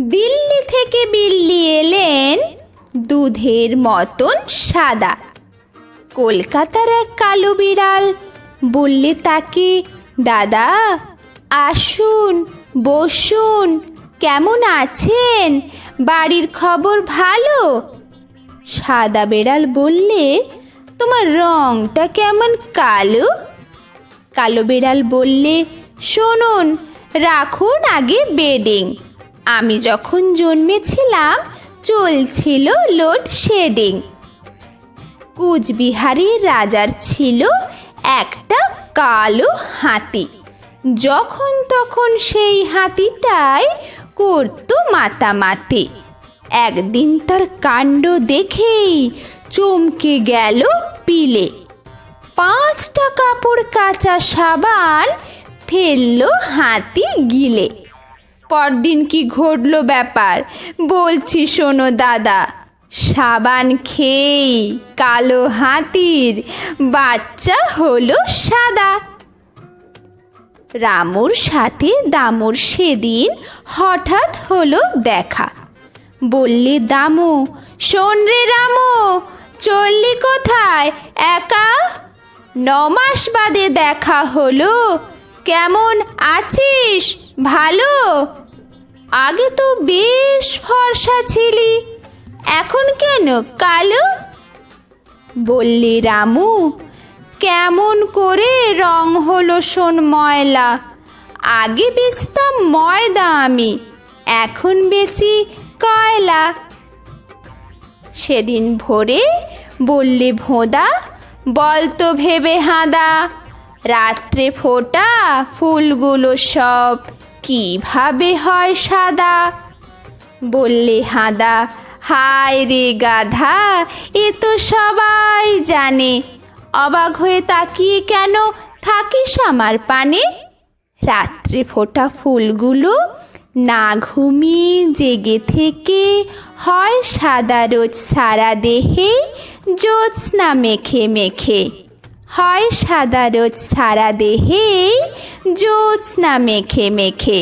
দিল্লি থেকে বিল্লি এলেন দুধের মতন সাদা। কলকাতার এক কালো বিড়াল বললে তাকে, দাদা, আসুন, বসুন, কেমন আছেন? বাড়ির খবর ভালো? সাদা বেড়াল বললে, তোমার রংটা কেমন কালো? কালো বিড়াল বললে, শুনুন, রাখুন আগে বেডিং। আমি যখন জন্মেছিলাম, চলছিল লোড শেডিং। কুচবিহারের রাজার ছিল একটা কালো হাতি। যখন তখন সেই হাতিটাই করতো মাতামাতি। একদিন তার কাণ্ড দেখেই চমকে গেল পিলে। পাঁচটা কাপড় কাঁচা সাবান ফেলল হাতি গিলে। পরদিন কি ঘটলো ব্যাপার? বলছি, শোনো দাদা, সাবান খেয়েই কালো হাতির বাচ্চা হলো সাদা। রামুর সাথে দামুর সেদিন হঠাৎ হলো দেখা। বললে, দামু, শোন রে রামু, চললি কোথায়? একা নমাস বাদে দেখা হলো। কেমন আছিস? ভালো? আগে তো বেশ ফর্সা ছিলি। এখন কেন কালো? বললি, রামু, কেমন করে রং হলো শোন ময়লা। আগে বেচতাম ময়দা আমি, এখন বেচি কয়লা। সেদিন ভোরে বললে, ভোঁদা বল তো ভেবে হাঁদা। রাত্রে ফোটা ফুলগুলো সব কীভাবে হয় সাদা? বললে হাঁদা, হায় রে গাধা, এ তো সবাই জানে। অবাক হয়ে তাকিয়ে কেন থাকিস আমার পানে? রাত্রে ফোটা ফুলগুলো না ঘুমিয়ে জেগে থেকে হয় সাদা রোজ সারা দেহে। জ্যোৎস্না মেখে মেখে হয় সাদা রোজ সারা দেহে জ্যোৎস্না মেখে মেখে